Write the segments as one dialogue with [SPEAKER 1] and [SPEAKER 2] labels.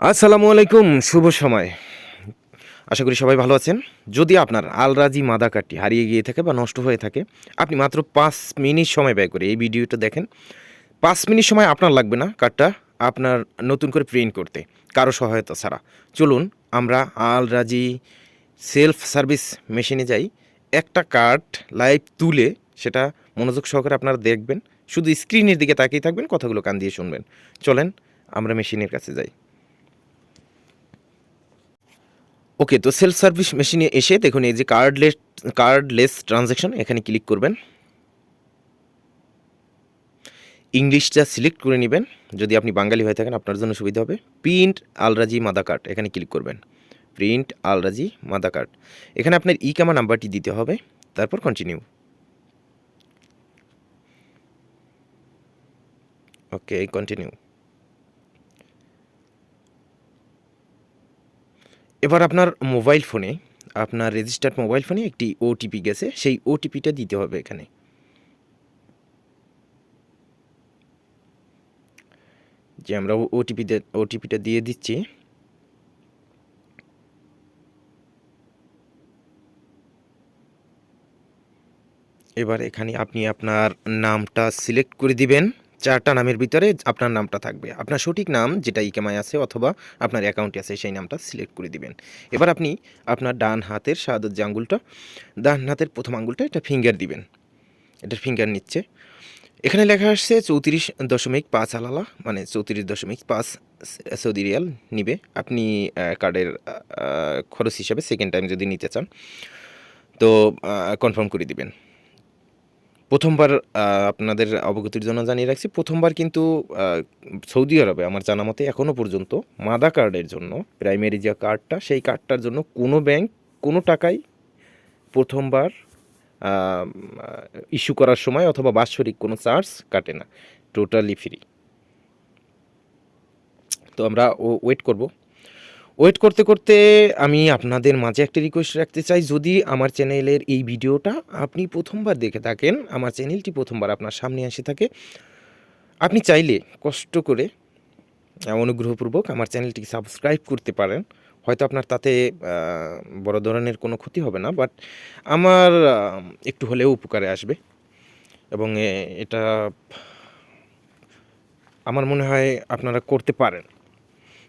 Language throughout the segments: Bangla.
[SPEAKER 1] আসসালামু আলাইকুম, শুভ সময়। আশা করি সবাই ভালো আছেন। যদি আপনার আলরাজি মাদা কার্ডটি হারিয়ে গিয়ে থাকে বা নষ্ট হয়ে থাকে, আপনি মাত্র পাঁচ মিনিট সময় ব্যয় করে এই ভিডিওটা দেখেন। পাঁচ মিনিট সময় আপনার লাগবে না কার্ডটা আপনার নতুন করে প্রিন্ট করতে, কারও সহায়তা ছাড়া। চলুন আমরা আলরাজি সেলফ সার্ভিস মেশিনে যাই। একটা কার্ড লাইভ তুলে সেটা মনোযোগ সহকারে আপনারা দেখবেন। শুধু স্ক্রিনের দিকে তাকিয়ে থাকবেন, কথাগুলো কান দিয়ে শুনবেন। চলেন আমরা মেশিনের কাছে যাই। ওকে তো সেলফ সার্ভিস মেশিনে এসে দেখুন এই যে কার্ডলেস কার্ডলেস ট্রানজ্যাকশন এখানে ক্লিক করবেন। ইংলিশটা সিলেক্ট করে নেবেন। যদি আপনি বাঙালি হয়ে থাকেন, আপনার জন্য সুবিধা হবে। Print Al Rajhi Mada card এখানে ক্লিক করবেন। Print Al Rajhi Mada card এখানে আপনার ই কামা নাম্বারটি দিতে হবে। তারপর কন্টিনিউ ওকে কন্টিনিউ এবার আপনার মোবাইল ফোনে আপনার রেজিস্টার্ড মোবাইল ফোনে একটি ওটিপি গেছে, সেই ওটিপিটা দিতে হবে এখানে। যে আমরা ওটিপি ওটিপিটা দিয়ে দিচ্ছি। এবার এখানে আপনি আপনার নামটা সিলেক্ট করে দিবেন। চারটা নামের ভিতরে আপনার নামটা থাকবে। আপনার সঠিক নাম যেটা ইকেমায় আছে অথবা আপনার অ্যাকাউন্টে আছে, সেই নামটা সিলেক্ট করে দিবেন। এবার আপনি আপনার ডান হাতের সাদত যে আঙ্গুলটা, ডান হাতের প্রথম আঙ্গুলটা এটা ফিঙ্গার দিবেন। এটার ফিঙ্গার নিচ্ছে। এখানে লেখা আসছে চৌত্রিশ দশমিক পাঁচ আলালা মানে চৌত্রিশ দশমিক পাঁচ সৌদি রিয়াল নিবে। আপনি কার্ডের খরচ হিসাবে সেকেন্ড টাইম যদি নিতে চান, তো কনফার্ম করে দিবেন। প্রথমবার আপনাদের অবগতির জন্য জানিয়ে রাখছি, প্রথমবার কিন্তু সৌদি আরবে আমার জানা মতে এখনও পর্যন্ত মাদা কার্ডের জন্য, প্রাইমারি যে কার্ডটা, সেই কার্ডটার জন্য কোনো ব্যাংক কোনো টাকাই প্রথমবার ইস্যু করার সময় অথবা বাৎসরিক কোনো চার্জ কাটে না, টোটালি ফ্রি। তো আমরা ওয়েট করব। ওয়েট করতে করতে আমি আপনাদের মাঝে একটা রিকোয়েস্ট রাখতে চাই। যদি আমার চ্যানেলের এই ভিডিওটা আপনি প্রথমবার দেখে থাকেন, আমার চ্যানেলটি প্রথমবার আপনার সামনে এসে থাকে, আপনি চাইলে কষ্ট করে অনুগ্রহপূর্বক আমার চ্যানেলটিকে সাবস্ক্রাইব করতে পারেন। হয়তো আপনার তাতে বড় ধরনের কোনো ক্ষতি হবে না বাট আমার একটু হলেও উপকারে আসবে। এবং এটা, আমার মনে হয় আপনারা করতে পারেন।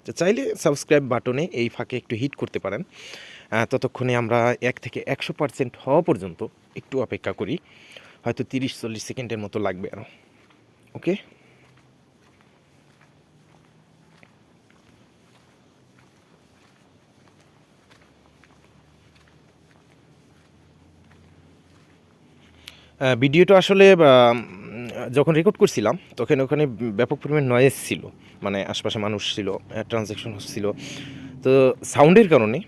[SPEAKER 1] তো চাইলে সাবস্ক্রাইব বাটনে এই ফাঁকে একটু হিট করতে পারেন। ততক্ষণে আমরা এক থেকে একশো পার্সেন্ট হওয়া পর্যন্ত একটু অপেক্ষা করি। হয়তো তিরিশ, চল্লিশ সেকেন্ডের মতো লাগবে আরও ওকে? ভিডিওটা আসলে যখন রেকর্ড করছিলাম, তখন ওখানে ব্যাপক পরিমাণ নয়েজ ছিল। মানে আশপাশে মানুষ ছিল ট্রানজ্যাকশন হচ্ছিল। তো সাউন্ডের কারণে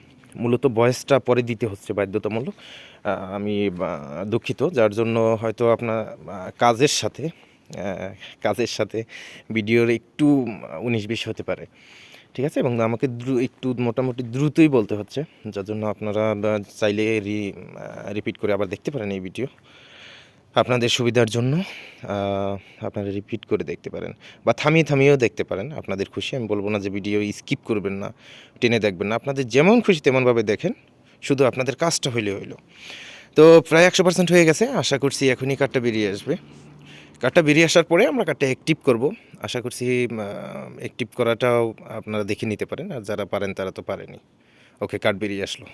[SPEAKER 1] মূলত ভয়েসটা পরে দিতে হচ্ছে বাধ্যতামূলক। আমি দুঃখিত। যার জন্য হয়তো আপনার কাজের সাথে কাজের সাথে ভিডিওর একটু উনিশ বিশ হতে পারে। ঠিক আছে? এবং আমাকে একটু মোটামুটি দ্রুতই বলতে হচ্ছে। যার জন্য আপনারা চাইলে রিপিট করে আবার দেখতে পারেন এই ভিডিও আপনাদের সুবিধার জন্য আপনারা রিপিট করে দেখতে পারেন বা থামিয়ে থামিয়েও দেখতে পারেন আপনাদের খুশি। আমি বলব না যে ভিডিও স্কিপ করবেন না, টেনে দেখবেন না। আপনাদের যেমন খুশি তেমনভাবে দেখেন, শুধু আপনাদের কাজটা হইলে হইল। তো প্রায় একশো পার্সেন্ট হয়ে গেছে, আশা করছি এখনই কার্ডটা বেরিয়ে আসবে। কার্ডটা বেরিয়ে আসার পরে আমরা কার্ডটা অ্যাক্টিভ করব। আশা করছি অ্যাক্টিভ করাটাও আপনারা দেখে নিতে পারেন, আর যারা পারেন তারা তো পারেনি। ওকে কার্ড বেরিয়ে আসলো।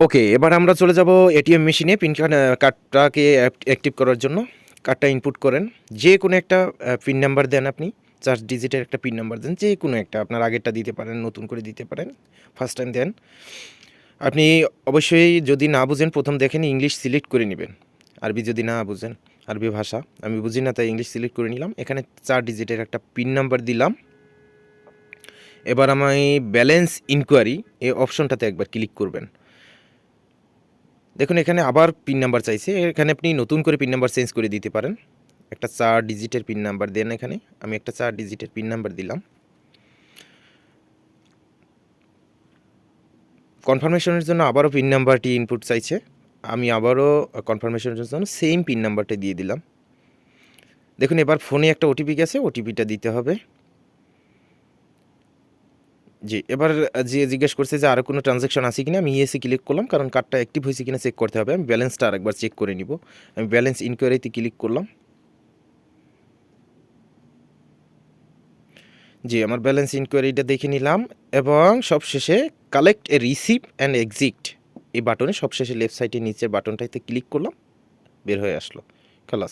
[SPEAKER 1] ওকে, এবার আমরা চলে যাব এটিএম মেশিনে, পিন কার্ড কার্ডটাকে অ্যাক্টিভ করার জন্য। কার্ডটা ইনপুট করেন। যে কোনো একটা পিন নাম্বার দেন আপনি। চার ডিজিটের একটা পিন নাম্বার দেন, যে কোনো একটা। আপনার আগেরটা দিতে পারেন, নতুন করে দিতে পারেন ফার্স্ট টাইম দেন। আপনি অবশ্যই যদি না বুঝেন, প্রথম দেখেন ইংলিশ সিলেক্ট করে নেবেন। আরবি যদি না বুঝেন, আরবি ভাষা। আমি বুঝি না, তাই ইংলিশ সিলেক্ট করে নিলাম। এখানে চার ডিজিটের একটা পিন নাম্বার দিলাম। এবার আমি ব্যালেন্স ইনকোয়ারি এই অপশনটাতে একবার ক্লিক করবেন। দেখুন, এখানে আবার পিন নাম্বার চাইছে। এখানে আপনি নতুন করে পিন নাম্বার চেঞ্জ করে দিতে পারেন। একটা চার ডিজিটের পিন নাম্বার দেন এখানে। আমি একটা চার ডিজিটের পিন নাম্বার দিলাম। কনফার্মেশনের জন্য আবারও পিন নাম্বারটি ইনপুট চাইছে। আমি আবারও কনফার্মেশনের জন্য সেম পিন নাম্বারটা দিয়ে দিলাম। দেখুন, এবার ফোনে একটা ওটিপি গেছে। ওটিপিটা দিতে হবে। জি, এবার যে জিজ্ঞেস করছে যে আরও কোনো ট্রানজ্যাকশন আছে কিনা, আমি ইয়েসে ক্লিক করলাম, কারণ কার্ডটা অ্যাক্টিভ হয়েছে কিনা চেক করতে হবে। আমি ব্যালেন্সটা আরেকবার চেক করে নিব। আমি ব্যালেন্স ইনকোয়ারিতে ক্লিক করলাম। জি, আমার ব্যালেন্স ইনকোয়ারিটা দেখে নিলাম এবং সবশেষে collect a receive and exit এই বাটনে সবশেষে লেফট সাইডে নিচের বাটনটাতে ক্লিক করলাম। বের হয়ে আসলো।